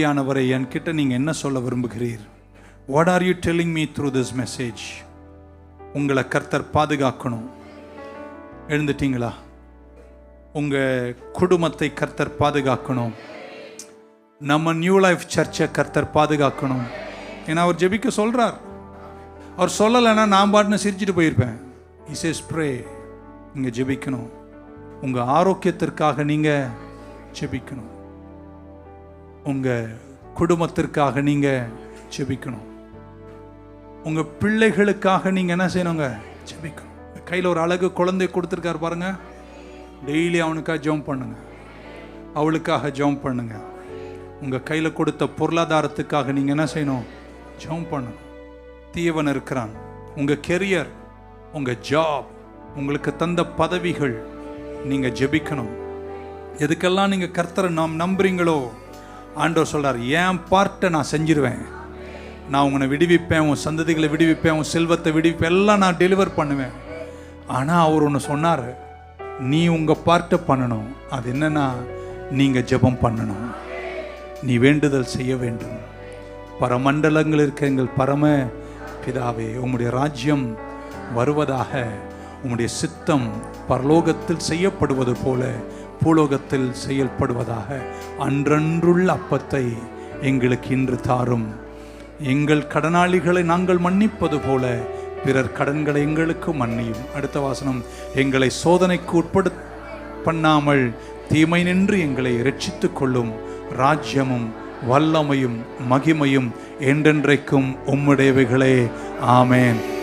ஆனவரை என்கிட்ட நீங்க என்ன சொல்ல விரும்புகிறீர்? What are you telling me through this message உங்களை கர்த்தர் பாதுகாக்கணும். எழுந்துட்டீங்களா? உங்க குடும்பத்தை கர்த்தர் பாதுகாக்கணும். நம்ம நியூ லைஃப் சர்ச்சை கர்த்தர் பாதுகாக்கணும். ஏன்னா அவர் ஜெபிக்க சொல்றார். அவர் சொல்லலைன்னா நான் பாட்டுன்னு சிரிச்சுட்டு போயிருப்பேன். இஸ் இஸ் ப்ரே நீங்க ஜெபிக்கணும். உங்க ஆரோக்கியத்திற்காக நீங்க ஜெபிக்கணும். உங்கள் குடும்பத்திற்காக நீங்கள் ஜெபிக்கணும். உங்கள் பிள்ளைகளுக்காக நீங்கள் என்ன செய்யணுங்க? ஜெபிக்கணும். கையில் ஒரு அழகு குழந்தை கொடுத்துருக்காரு பாருங்க. டெய்லி அவனுக்காக ஜெபம் பண்ணுங்க. அவளுக்காக ஜெபம் பண்ணுங்க. உங்கள் கையில் கொடுத்த பொருளாதாரத்துக்காக நீங்கள் என்ன செய்யணும்? ஜெபம் பண்ணணும். தீவன் இருக்கிறான். உங்கள் கெரியர் உங்கள் ஜாப் உங்களுக்கு தந்த பதவிகள் நீங்கள் ஜெபிக்கணும். எதுக்கெல்லாம் நீங்கள் கர்த்தரை நாம் நம்புறீங்களோ ஆண்டவர் சொல்றார் என் பார்ட்டை நான் செஞ்சிருவேன். நான் உன்னை விடுவிப்பேன் உன் சந்ததிகளை விடுவிப்பேன் உன் செல்வத்தை விடுவிப்பேன் எல்லாம் நான் டெலிவர் பண்ணுவேன். ஆனால் அவர் ஒன்று சொன்னார் நீ உங்கள் பார்ட்டை பண்ணணும். அது என்னன்னா நீங்கள் ஜெபம் பண்ணணும். நீ வேண்டுதல் செய்ய வேண்டும். பரமண்டலங்கள் இருக்க எங்கள் பரம பிதாவே உம்முடைய ராஜ்யம் வருவதாக உம்முடைய சித்தம் பரலோகத்தில் செய்யப்படுவது போல பூலோகத்தில் செயல்படுவதாக அன்றன்றுள்ள அப்பத்தை எங்களுக்கு இன்று தாரும். எங்கள் கடனாளிகளை நாங்கள் மன்னிப்பது போல பிறர் கடன்களை எங்களுக்கு மன்னியும். அடுத்த வாசனம் எங்களை சோதனைக்கு உட்படு பண்ணாமல் தீமை நின்று எங்களை ரட்சித்து கொள்ளும். ராஜ்யமும் வல்லமையும் மகிமையும் என்றென்றைக்கும் உம்முடையவைகளே. ஆமேன்.